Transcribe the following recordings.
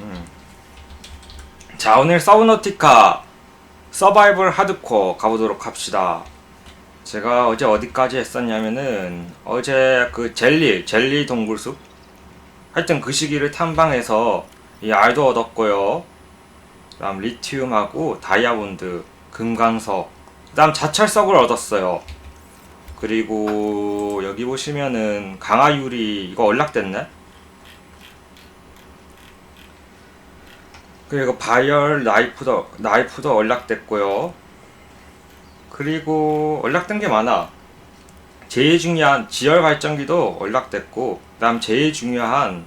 음. 자 오늘 서브너티카 서바이벌 하드코어 가보도록 합시다. 제가 어제 어디까지 했었냐면은 어제 그 젤리 젤리 동굴숲 하여튼 그 시기를 탐방해서 이 알도 얻었고요. 그 다음 리튬하고 다이아몬드, 금강석, 그 다음 자철석을 얻었어요. 그리고 여기 보시면은 강화유리 이거 연락됐네. 그리고 바이얼 나이프도 나이프도 연락됐고요. 그리고 연락된 게 많아. 제일 중요한 지열 발전기도 연락됐고, 그다음 제일 중요한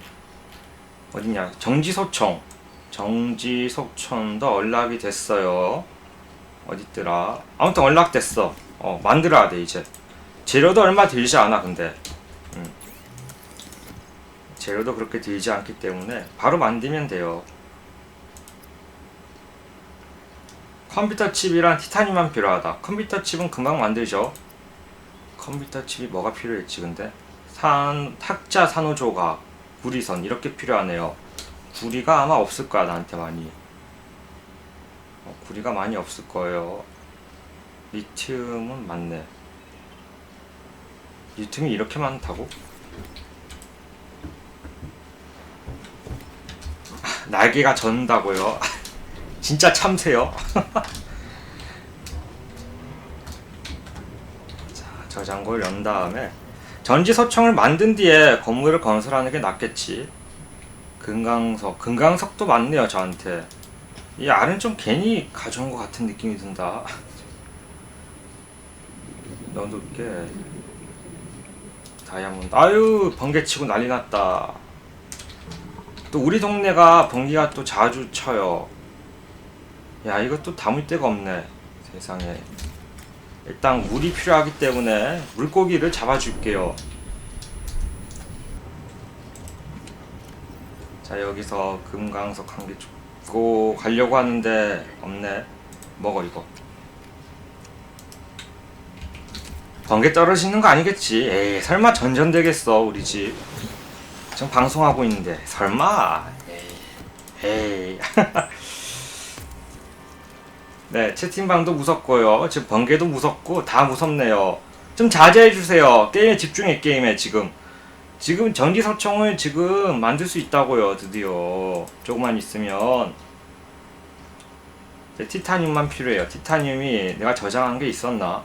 어디냐 정지소총 정지소총도 연락이 됐어요. 어딨더라? 아무튼 연락됐어. 어 만들어야 돼 이제. 재료도 얼마 들지 않아 근데. 음. 재료도 그렇게 들지 않기 때문에 바로 만들면 돼요. 컴퓨터 칩이랑 티타늄만 필요하다. 컴퓨터 칩은 금방 만들죠. 컴퓨터 칩이 뭐가 필요했지 근데? 산 탁자 산호조각, 구리선 이렇게 필요하네요. 구리가 아마 없을 거야 나한테 많이. 어, 구리가 많이 없을 거예요. 리튬은 많네. 리튬이 이렇게 많다고? 아, 날개가 전다고요? 진짜 참새요? 자, 저장고를 연 다음에 전지소총을 만든 뒤에 건물을 건설하는 게 낫겠지. 금강석, 금강석도 많네요 저한테. 이 알은 좀 괜히 가져온 것 같은 느낌이 든다. 넣어둘게. 다이아몬드. 아유 번개치고 난리 났다. 또 우리 동네가 번개가 또 자주 쳐요. 야 이것도 담을 데가 없네 세상에. 일단 물이 필요하기 때문에 물고기를 잡아줄게요. 자 여기서 금강석 한 개 주고 가려고 하는데 없네. 먹어 이거. 번개 떨어지는 거 아니겠지? 에이 설마 전전되겠어 우리 집. 지금 방송하고 있는데. 설마? 에이 에이 네, 채팅방도 무섭고요. 지금 번개도 무섭고 다 무섭네요. 좀 자제해 주세요. 게임에 집중해 게임에 지금. 지금 전기석총을 지금 만들 수 있다고요. 드디어 조금만 있으면. 이제 티타늄만 필요해요. 티타늄이 내가 저장한 게 있었나?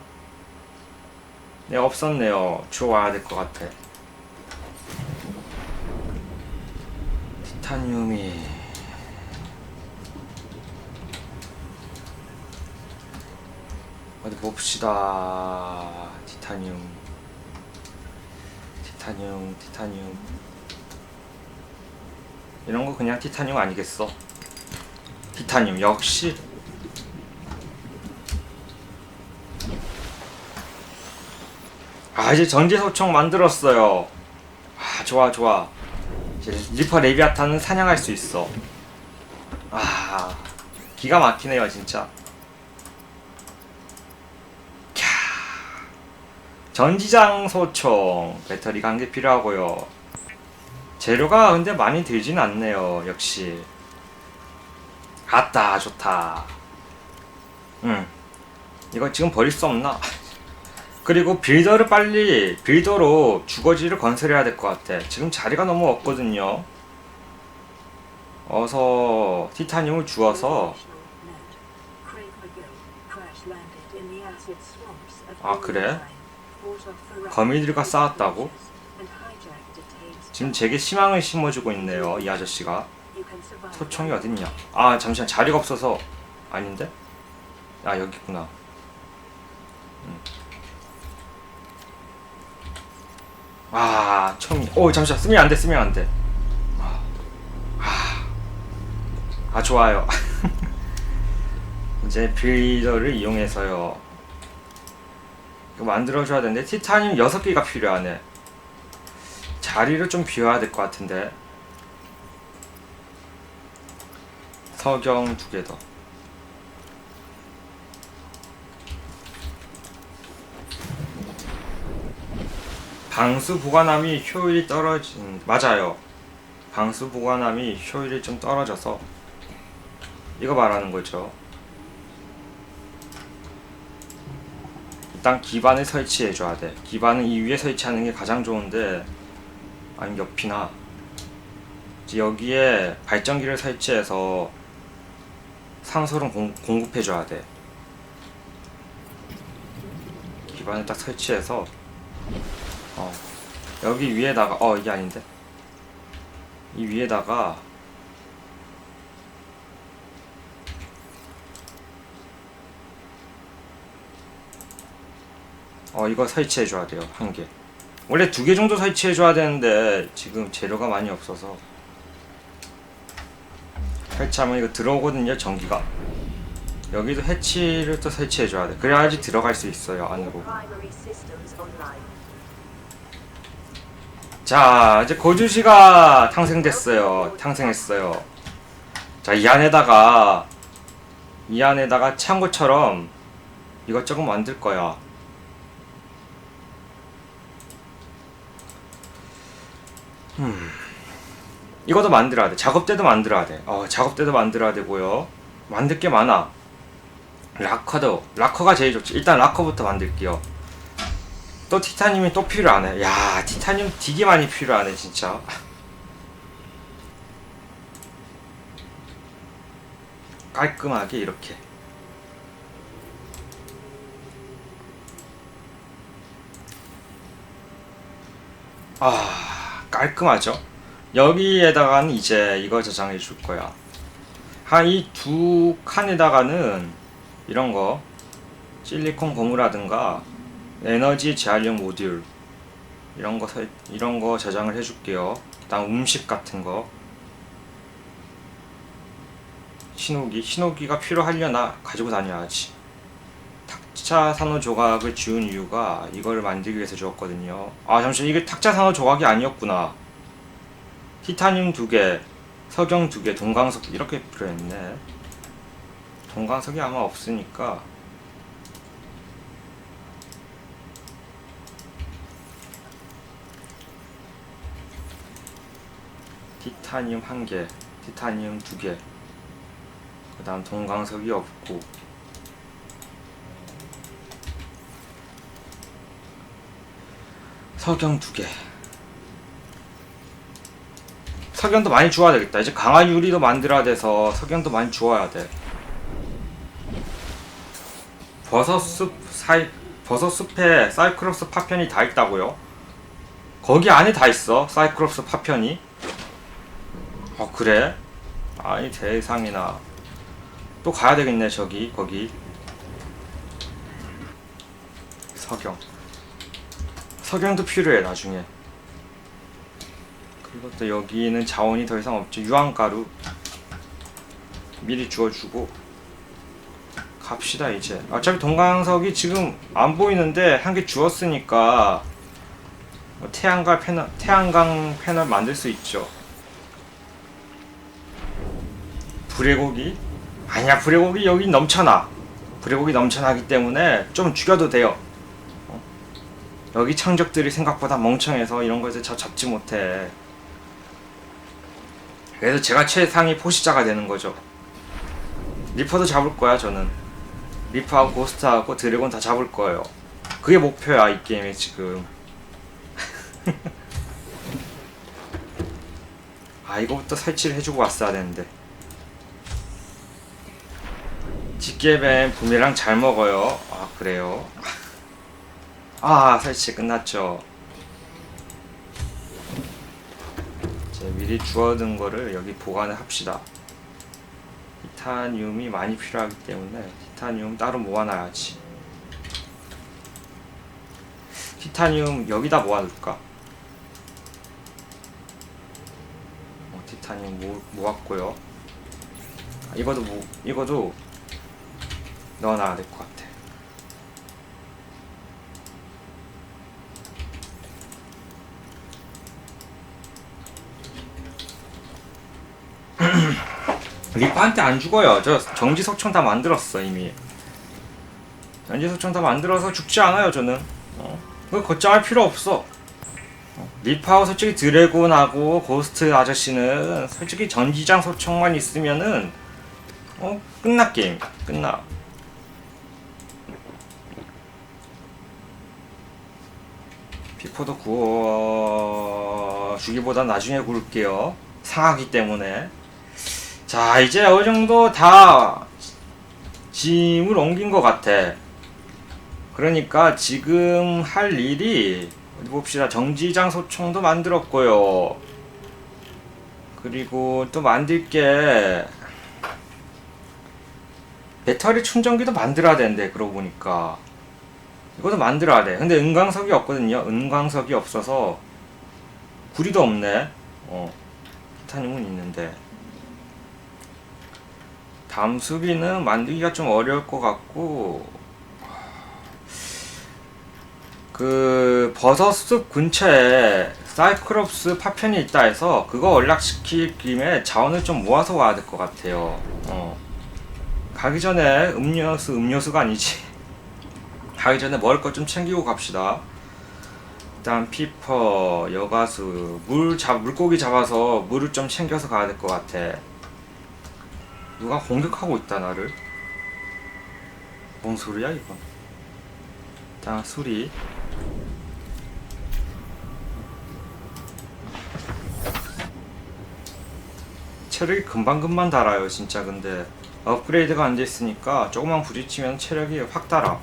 네, 없었네요. 주워와야 될 것 같아. 티타늄이 어디 봅시다. 티타늄. 티타늄, 티타늄. 이런 거 그냥 티타늄 아니겠어? 티타늄 역시. 아 이제 전지소총 만들었어요. 아 좋아 좋아. 이제 리퍼 레비아탄은 사냥할 수 있어. 아 기가 막히네요 진짜. 전지장 소총 배터리가 한 개 필요하고요. 재료가 근데 많이 들진 않네요. 역시. 아따 좋다. 응. 이거 지금 버릴 수 없나? 그리고 빌더를 빨리 빌더로 주거지를 건설해야 될 것 같아. 지금 자리가 너무 없거든요. 어서 티타늄을 주어서 아 그래? 거미들과 싸웠다고? 지금 제게 희망을 심어주고 있네요. 이 아저씨가. 소총이 어딨냐? 아 잠시만 자리가 없어서 아닌데? 아 여기 있구나. 음. 아 총이. 오 잠시만 쓰면 안 돼. 쓰면 안 돼. 아, 아, 아 좋아요. 이제 빌더를 이용해서요. 만들어줘야 되는데 티타늄 6개가 필요하네. 자리를 좀 비워야 될 것 같은데. 석영 두 개 더. 방수 보관함이 효율이 떨어진 맞아요. 방수 보관함이 효율이 좀 떨어져서 이거 말하는 거죠. 일단 기반을 설치해 줘야 돼. 기반은 이 위에 설치하는 게 가장 좋은데 아니면 옆이나 여기에 발전기를 설치해서 산소를 공, 공급해 줘야 돼. 기반을 딱 설치해서 어 여기 위에다가 어 이게 아닌데 이 위에다가 어 이거 설치해 줘야 돼요 한 개. 원래 두 개 정도 설치해 줘야 되는데 지금 재료가 많이 없어서 설치하면 이거 들어오거든요 전기가. 여기도 해치를 또 설치해 줘야 돼. 그래야지 들어갈 수 있어요 안으로. 자 이제 거주지가 탄생됐어요 탄생했어요 자 이 안에다가 이 안에다가 창고처럼 이것저것 만들 거야 음. 이것도 만들어야 돼. 작업대도 만들어야 돼. 어, 작업대도 만들어야 되고요. 만들 게 많아. 락커도 락커가 제일 좋지. 일단 락커부터 만들게요. 또 티타늄이 또 필요하네. 야, 티타늄 되게 많이 필요하네, 진짜. 깔끔하게 이렇게. 아, 깔끔하죠? 여기에다가는 이제 이거 저장해 줄 거야. 한이두 칸에다가는 이런 거 실리콘 고무라든가 에너지 재활용 모듈 이런 거 설- 이런 거 저장을 해줄게요. 그다음 음식 같은 거 신호기 신호기가 필요하려나 가지고 다녀야지. 탁자 산호 조각을 지운 이유가 이거를 만들기 위해서 주었거든요. 아 잠시만 이게 탁자 산호 조각이 아니었구나. 티타늄 두 개, 석영 두 개, 동광석 이렇게 필요했네. 동광석이 아마 없으니까 티타늄 한 개, 티타늄 두 개. 그다음 동광석이 없고. 석영 두 개. 석영도 많이 주어야 되겠다. 이제 강화 유리도 만들어야 돼서 석영도 많이 주어야 돼. 버섯숲 사이 버섯숲에 사이클롭스 파편이 다 있다고요? 거기 안에 다 있어 사이클롭스 파편이. 어 그래? 아니 세상이나 또 가야 되겠네 저기 거기 석영 석영도 필요해 나중에. 그리고 또 여기는 자원이 더 이상 없지. 유황가루 미리 주워주고 갑시다 이제. 어차피 동광석이 지금 안 보이는데 한 개 주웠으니까 뭐 태양광 패널 태양광 패널 만들 수 있죠. 불의 고기? 아니야 불의 고기 여기 넘쳐나. 불의 고기 넘쳐나기 때문에 좀 죽여도 돼요. 어? 여기 창적들이 생각보다 멍청해서 이런 것을 저 잡지 못해. 그래서 제가 최상위 포시자가 되는 거죠. 리퍼도 잡을 거야 저는. 리퍼하고 고스트하고 드래곤 다 잡을 거예요. 그게 목표야 이 게임에 지금. 아 이거부터 설치를 해주고 왔어야 되는데. 집게뱀 부미랑 잘 먹어요. 아 그래요? 아 설치 끝났죠. 이제 미리 주워둔 거를 여기 보관을 합시다. 티타늄이 많이 필요하기 때문에 티타늄 따로 모아놔야지. 티타늄 여기다 모아둘까? 어, 티타늄 모, 모았고요. 아, 이것도 모, 이것도 넣어놔야 될 것 같아. 리파한테 안 죽어요. 저 정지 소총 다 만들었어 이미. 정지 소총 다 만들어서 죽지 않아요 저는. 어? 그거 걱정할 필요 없어. 어, 리파하고 솔직히 드래곤하고 고스트 아저씨는 솔직히 전지장 소총만 있으면은 어 끝나 게임 끝나 피포도 구워 주기보다 나중에 구울게요 상하기 때문에 자 이제 어느 정도 다 짐을 옮긴 것 같아. 그러니까 지금 할 일이 어디 봅시다. 정지장 소총도 만들었고요. 그리고 또 만들 게 배터리 충전기도 만들어야 되는데 그러고 보니까. 이것도 만들어야 돼. 근데 은광석이 없거든요. 은광석이 없어서 구리도 없네. 어 티타늄은 있는데 다음 수비는 만들기가 좀 어려울 것 같고 그 버섯 숲 근처에 사이클롭스 파편이 있다 해서 그거 연락시킬 김에 자원을 좀 모아서 와야 될 것 같아요. 어. 가기 전에 음료수 음료수가 아니지. 가기 전에 먹을 것 좀 챙기고 갑시다. 일단 피퍼, 여가수, 물 잡, 물고기 잡아서 물을 좀 챙겨서 가야 될 것 같아. 누가 공격하고 있다 나를. 뭔 소리야 이건? 일단 수리. 체력이 금방금방 달아요 진짜 근데 업그레이드가 안 돼 있으니까 조금만 부딪히면 체력이 확 달아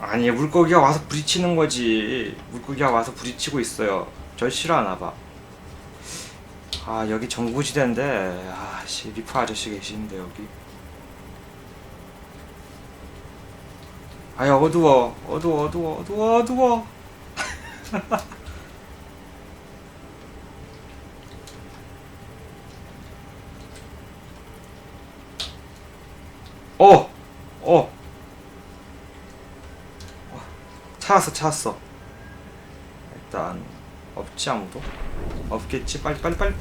아니 물고기가 와서 부딪히는 거지 물고기가 와서 부딪히고 있어요 절 싫어하나 봐 아 여기 정부지대인데 아씨 리프 아저씨 계시는데 여기. 아야 어두워. 어두워 어두워 어두워 어두워. 어! 어! 찾았어 찾았어. 일단 없지 아무도? 없겠지. 빨리 빨리 빨리.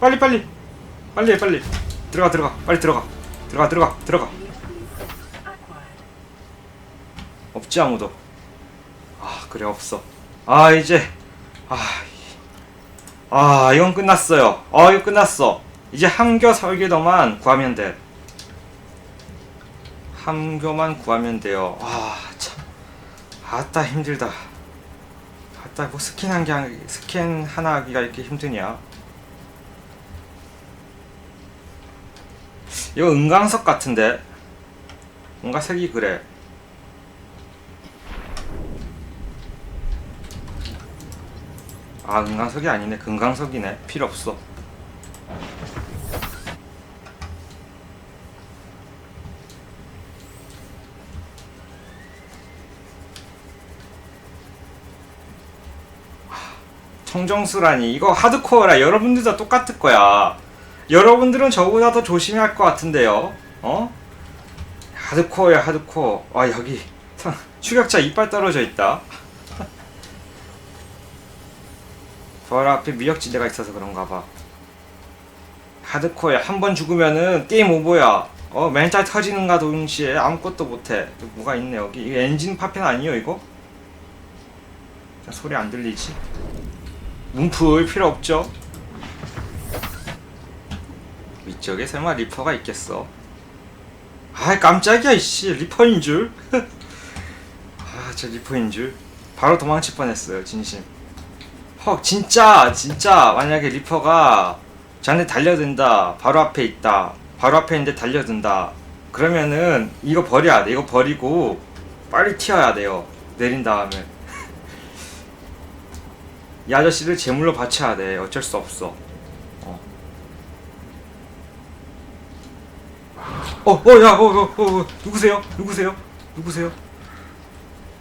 빨리 빨리. 빨리 해 빨리. 들어가 들어가. 빨리 들어가. 들어가 들어가 들어가. 없지 아무도? 아 그래 없어. 아 이제. 아, 이- 아 이건 끝났어요. 아 이거 끝났어. 이제 함교 설계도만 구하면 돼. 함교만 구하면 돼요. 아참. 아따 힘들다 아따 뭐 스캔 한게 아니- 스캔 하나 하기가 이렇게 힘드냐 이거 은광석 같은데? 뭔가 색이 그래. 아 은광석이 아니네. 금강석이네. 필요 없어 청정수라니 이거 하드코어라 여러분들 다 똑같을 거야 여러분들은 저보다 더 조심해야 할것 같은데요 어? 하드코어야 하드코어 아 여기 추격자 이빨 떨어져 있다 바로 앞에 미역지대가 있어서 그런가 봐. 하드코어야. 한 번 죽으면은 게임 오버야. 어, 멘탈 터지는가 동시에 아무것도 못해. 뭐가 있네, 여기. 이거 엔진 파편 아니에요, 이거? 자, 소리 안 들리지? 문풀 필요 없죠? 위쪽에 설마 리퍼가 있겠어? 아 깜짝이야, 이씨. 리퍼인 줄? 아, 저 리퍼인 줄. 바로 도망칠 뻔했어요, 진심. 헉 진짜 진짜 만약에 리퍼가 저한테 달려든다 바로 앞에 있다 바로 앞에 있는데 달려든다 그러면은 이거 버려야 돼 이거 버리고 빨리 튀어야 돼요 내린 다음에 이 아저씨를 제물로 바쳐야 돼 어쩔 수 없어 어. 어, 어, 야, 어, 어, 어, 어, 누구세요? 누구세요? 누구세요?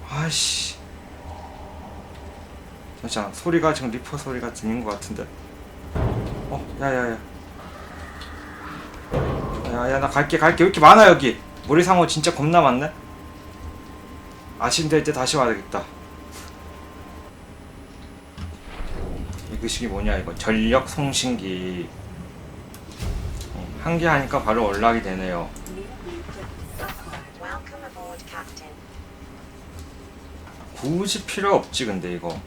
아이씨. 잠시만 소리가 지금 리퍼 소리가 들리는 것 같은데 어 야 야 야 야 야 나 갈게 갈게 왜 이렇게 많아 여기 모래상어 진짜 겁나 많네 아침 될 때 다시 와야 되겠다 의식이 뭐냐 이거. 전력 송신기. 어, 한개 하니까 바로 연락이 되네요. 굳이 필요 없지 근데 이거.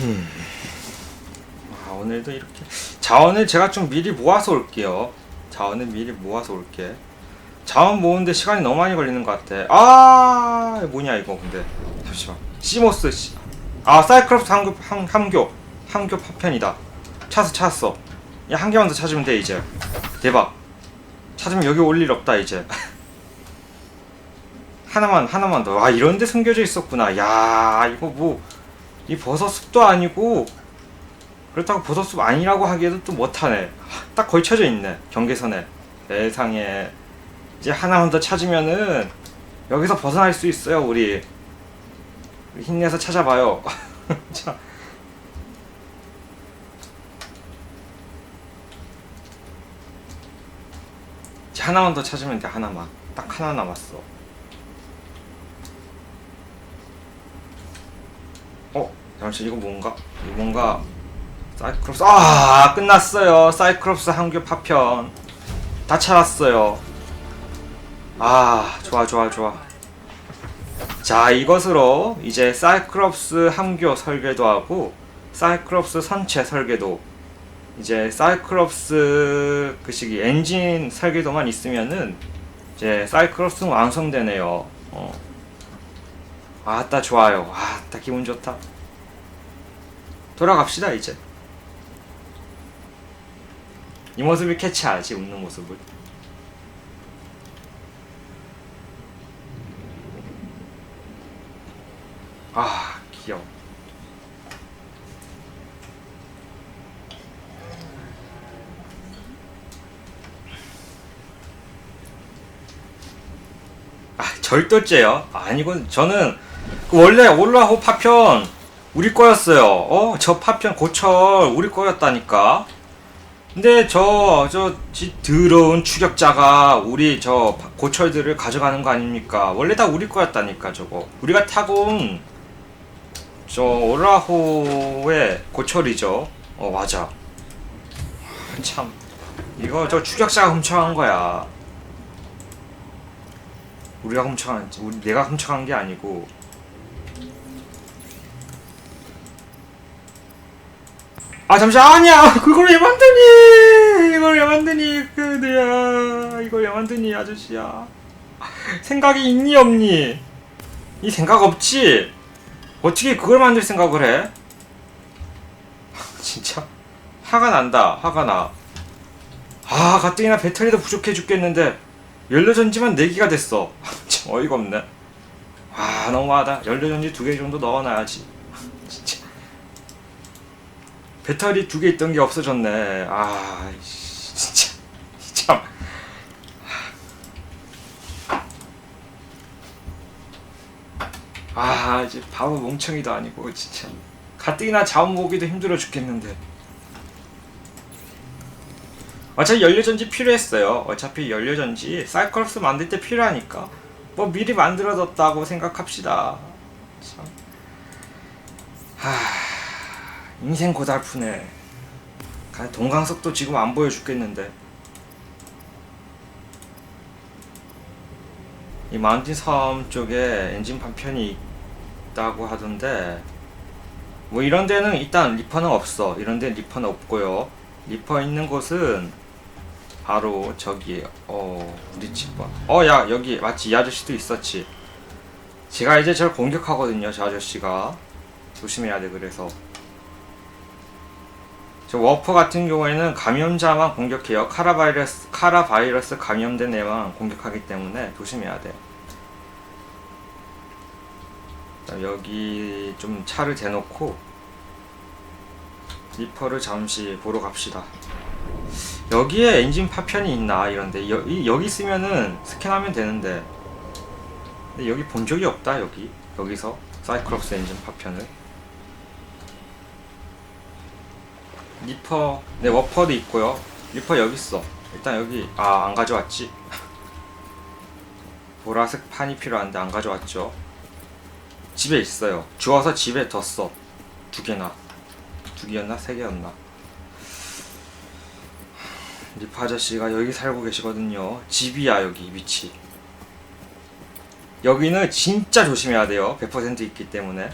음. 아, 오늘도 이렇게. 자원을 제가 좀 미리 모아서 올게요. 자원을 미리 모아서 올게. 자원 모으는데 시간이 너무 많이 걸리는 것 같아. 아 뭐냐 이거. 근데 잠시만. 시모스 씨. 아 사이클롭스 함교 함, 함교 함교 파편이다. 찾았어 찾았어. 야한 개만 더 찾으면 돼 이제. 대박. 찾으면 여기 올 일 없다 이제. 하나만 하나만 더 아 이런데 숨겨져 있었구나. 야 이거 뭐 이 버섯 숲도 아니고 그렇다고 버섯 숲 아니라고 하기에도 또 못하네. 딱 걸쳐져 있네 경계선에. 세상에 이제 하나만 더 찾으면은 여기서 벗어날 수 있어요 우리. 힘내서 찾아봐요. 자. 이제 하나만 더 찾으면 돼 하나만. 딱 하나 남았어. 어 잠시 이거 뭔가? 이거 뭔가? 사이클롭스. 아 끝났어요. 사이클롭스 한교 파편. 다 찾았어요 아 좋아 좋아 좋아. 자 이것으로 이제 사이클롭스 함교 설계도 하고 사이클롭스 선체 설계도 이제 사이클롭스 그 시기 엔진 설계도만 있으면은 이제 사이클롭스는 완성되네요. 어. 아따 좋아요. 아따 기분 좋다. 돌아갑시다 이제. 이 모습을 캐치하지 웃는 모습을 아 귀여워 아 절도죄요? 아니건 저는 그 원래 올라호 파편 우리 거였어요 어 저 파편 고철 우리 거였다니까 근데 저, 저, 지, 더러운 추격자가 우리 저 고철들을 가져가는 거 아닙니까? 원래 다 우리 거였다니까, 저거. 우리가 타고 온, 저, 오라호의 고철이죠. 어, 맞아. 참. 이거 저 추격자가 훔쳐간 거야. 우리가 훔쳐간, 우리, 내가 훔쳐간 게 아니고. 아 잠시 아니야. 그걸 왜 만드니? 이걸 왜 만드니 그들야 이걸 왜 만드니 아저씨야. 생각이 있니 없니? 이 생각 없지? 어떻게 그걸 만들 생각을 해? 진짜? 화가 난다. 화가 나 아 가뜩이나 배터리도 부족해 죽겠는데 연료전지만 4개가 됐어. 참 어이가 없네. 아 너무하다. 연료전지 2개 정도 넣어놔야지. 진짜. 배터리 두개 있던 게 없어졌네. 아, 씨, 진짜. 참. 아, 이제 바보 멍청이도 아니고 진짜. 가뜩이나 자원 모으기도 힘들어 죽겠는데. 어차피 연료전지 필요했어요. 어차피 연료전지 사이클럽스 만들 때 필요하니까 뭐 미리 만들어뒀다고 생각합시다. 참. 하. 인생 고달프네. 가- 동강석도 지금 안 보여 죽겠는데. 이 마운틴 섬 쪽에 엔진 판편이 있다고 하던데 뭐 이런 데는 일단 리퍼는 없어. 이런 데 리퍼는 없고요. 리퍼 있는 곳은 바로 저기 어 우리 집 봐. 어야 여기 마치 이 아저씨도 있었지. 제가 이제 저를 공격하거든요. 저 아저씨가 조심해야 돼 그래서. 저 워퍼 같은 경우에는 감염자만 공격해요. 카라 바이러스, 카라 바이러스 감염된 애만 공격하기 때문에 조심해야 돼. 자, 여기 좀 차를 대놓고 리퍼를 잠시 보러 갑시다. 여기에 엔진 파편이 있나 이런데. 여, 이- 여기 있으면은 스캔하면 되는데 여기 본 적이 없다 여기. 여기서 사이클롭스 엔진 파편을. 리퍼 네 워퍼도 있고요. 리퍼 여기 있어. 일단 여기 아 안 가져왔지? 보라색 판이 필요한데 안 가져왔죠? 집에 있어요. 주워서 집에 뒀어. 두 개나. 두 개였나? 세 개였나 리파 아저씨가 여기 살고 계시거든요. 집이야 여기 위치. 여기는 진짜 조심해야 돼요. 100% 있기 때문에.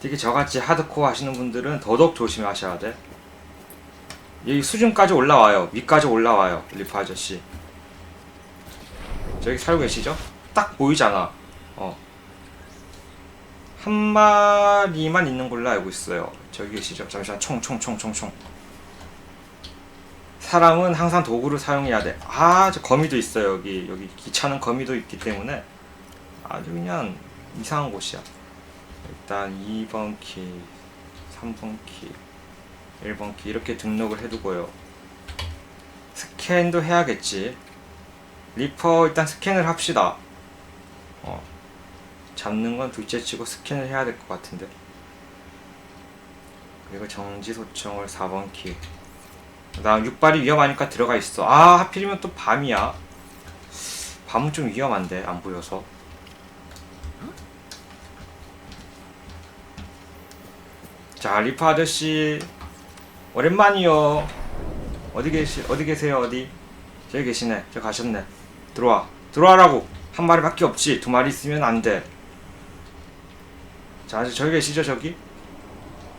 특히 저같이 하드코어 하시는 분들은 더더욱 조심하셔야 돼. 여기 수준까지 올라와요. 위까지 올라와요. 리파 아저씨. 저기 살고 계시죠? 딱 보이잖아. 어. 한 마리만 있는 걸로 알고 있어요. 저기 계시죠? 잠시만 총총총총 총. 사람은 항상 도구를 사용해야 돼. 아, 저 거미도 있어요. 여기 여기 귀찮은 거미도 있기 때문에 아주 그냥 이상한 곳이야. 일단 2번 키, 3번 키, 1번 키 이렇게 등록을 해두고요. 스캔도 해야겠지. 리퍼 일단 스캔을 합시다. 어, 잡는 건 둘째치고 스캔을 해야 될 것 같은데. 그리고 정지 소총을 4번 키. 그다음 육발이 위험하니까 들어가 있어. 아 하필이면 또 밤이야. 밤은 좀 위험한데 안 보여서. 자 리파 아저씨 오랜만이요. 어디 계시 어디 계세요 어디? 저기 계시네. 저 가셨네. 들어와 들어와라고 한 마리밖에 없지 두 마리 있으면 안 돼. 자 저기 계시죠 저기?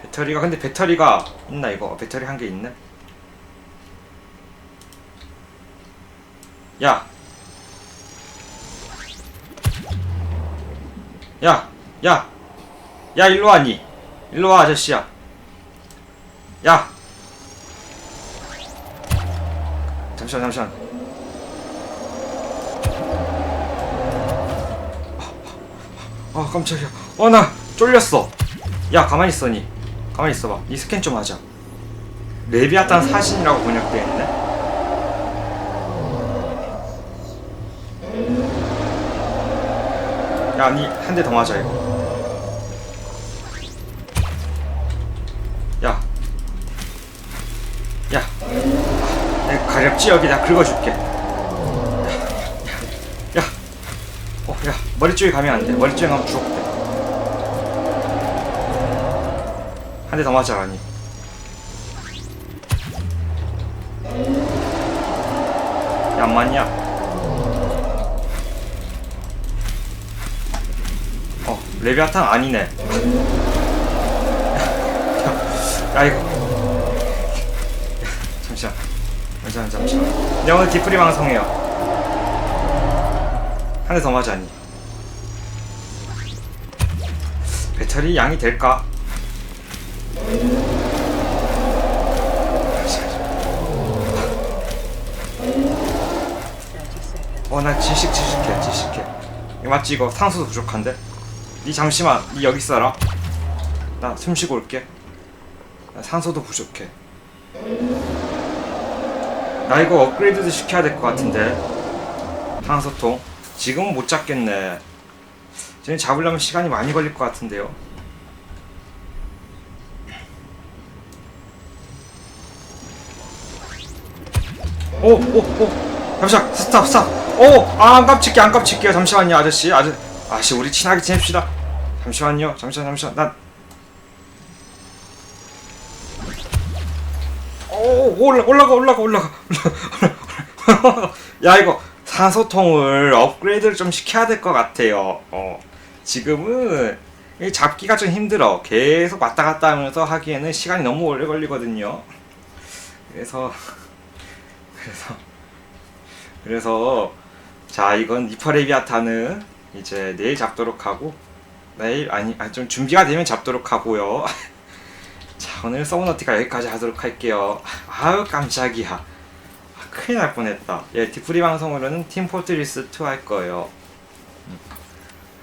배터리가 근데 배터리가 있나 이거 배터리 한 개 있네. 야. 야, 야, 야, 일로 와 니. 일로 와, 아저씨야. 야. 잠시만, 잠시만. 아, 아, 깜짝이야. 어, 나 쫄렸어. 야, 가만히 있어 니. 가만히 있어봐. 이 스캔 좀 하자. 레비아탄 사신이라고 번역되어 있네. 야, 니한 대 더 맞아 이거. 야, 야, 내 가렵지 여기 내가 긁어줄게. 야, 야, 야, 어, 야, 머리 쪽에 가면 안 돼. 머리 쪽에 가면 죽었대. 한 대 더 맞아 아니. 야, 안 맞냐? 레비아탄 아니네. 야, 이거. 잠시만. 잠시만, 잠시만. 내가 오늘 디프리 방송해요. 한 대 더 맞아니. 배터리 양이 될까? 어, 나 지식, 지식해, 지식해. 맞지, 이거? 상수도 부족한데? 니 잠시만, 니 여기 있어라. 나 숨 쉬고 올게. 나 산소도 부족해. 나 이거 업그레이드도 시켜야 될 것 같은데. 항소통. 지금은 못 잡겠네. 쟤는 잡으려면 시간이 많이 걸릴 것 같은데요. 오, 오, 오. 잠시만, 스탑, 스탑. 오, 아, 안 깜찍게, 안 깜찍게요. 잠시만요, 아저씨. 아저, 아씨, 우리 친하게 지냅시다. 잠시만요, 잠시만, 잠시만. 난. 오, 올라, 올라가, 올라가, 올라가. 올라가. 야, 이거 산소통을 업그레이드를 좀 시켜야 될 것 같아요. 어, 지금은 이 잡기가 좀 힘들어. 계속 왔다 갔다 하면서 하기에는 시간이 너무 오래 걸리거든요. 그래서 그래서 그래서 자 이건 리퍼레비아타는 이제 내일 잡도록 하고 내일 아니 아, 좀 준비가 되면 잡도록 하고요. 자 오늘 서브너티가 여기까지 하도록 할게요. 아유 깜짝이야. 아, 큰일 날 뻔했다. 예 디프리 방송으로는 팀 포트리스 2 할 거예요. 음.